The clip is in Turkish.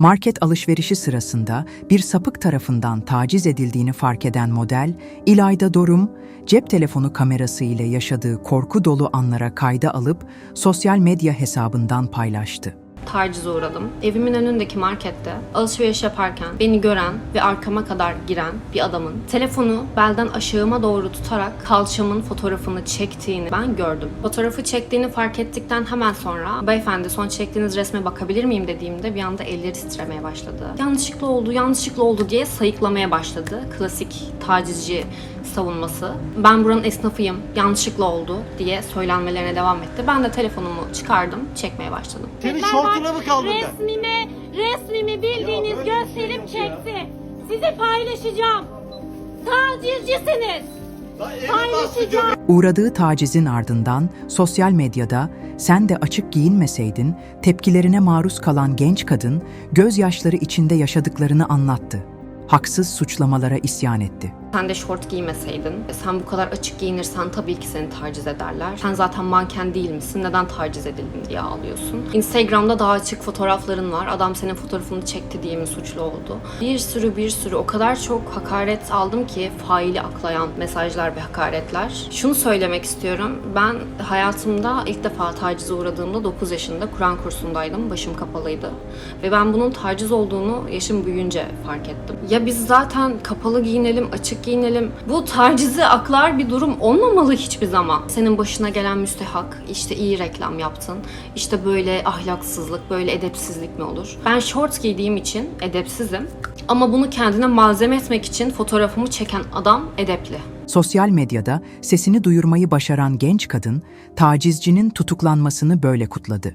Market alışverişi sırasında bir sapık tarafından taciz edildiğini fark eden model, İlayda Dorum, cep telefonu kamerası ile yaşadığı korku dolu anlara kayda alıp sosyal medya hesabından paylaştı. Tacize uğradım. Evimin önündeki markette alışveriş yaparken beni gören ve arkama kadar giren bir adamın telefonu belden aşağıma doğru tutarak kalçamın fotoğrafını çektiğini ben gördüm. Fotoğrafı çektiğini fark ettikten hemen sonra beyefendi son çektiğiniz resme bakabilir miyim dediğimde bir anda elleri titremeye başladı. Yanlışlıkla oldu, yanlışlıkla oldu diye sayıklamaya başladı. Klasik tacizci savunması. Ben buranın esnafıyım, yanlışlıkla oldu diye söylenmelerine devam etti. Ben de telefonumu çıkardım, çekmeye başladım. Senin Ben bak, mı kaldın ben? Resmimi, resmimi bildiğiniz Ya böyle bir şey yok çekti. Sizi paylaşacağım. Tacizcisiniz. Lan Paylaşacağım. Uğradığı tacizin ardından sosyal medyada sen de açık giyinmeseydin tepkilerine maruz kalan genç kadın gözyaşları içinde yaşadıklarını anlattı. Haksız suçlamalara isyan etti. Sen de şort giymeseydin, sen bu kadar açık giyinirsen tabii ki seni taciz ederler. Sen zaten manken değil misin? Neden taciz edildin diye ağlıyorsun. Instagram'da daha açık fotoğrafların var. Adam senin fotoğrafını çekti diye mi suçlu oldu? Bir sürü bir sürü o kadar çok hakaret aldım ki faili aklayan mesajlar ve hakaretler. Şunu söylemek istiyorum. Ben hayatımda ilk defa tacize uğradığımda 9 yaşında Kur'an kursundaydım. Başım kapalıydı. Ve ben bunun taciz olduğunu yaşım büyüyünce fark ettim. Biz zaten kapalı giyinelim, açık giyinelim. Bu tacizi aklar bir durum olmamalı hiçbir zaman. Senin başına gelen müstehak, işte iyi reklam yaptın, işte böyle ahlaksızlık, böyle edepsizlik mi olur? Ben short giydiğim için edepsizim. Ama bunu kendine malzeme etmek için fotoğrafımı çeken adam edepli. Sosyal medyada sesini duyurmayı başaran genç kadın tacizcinin tutuklanmasını böyle kutladı.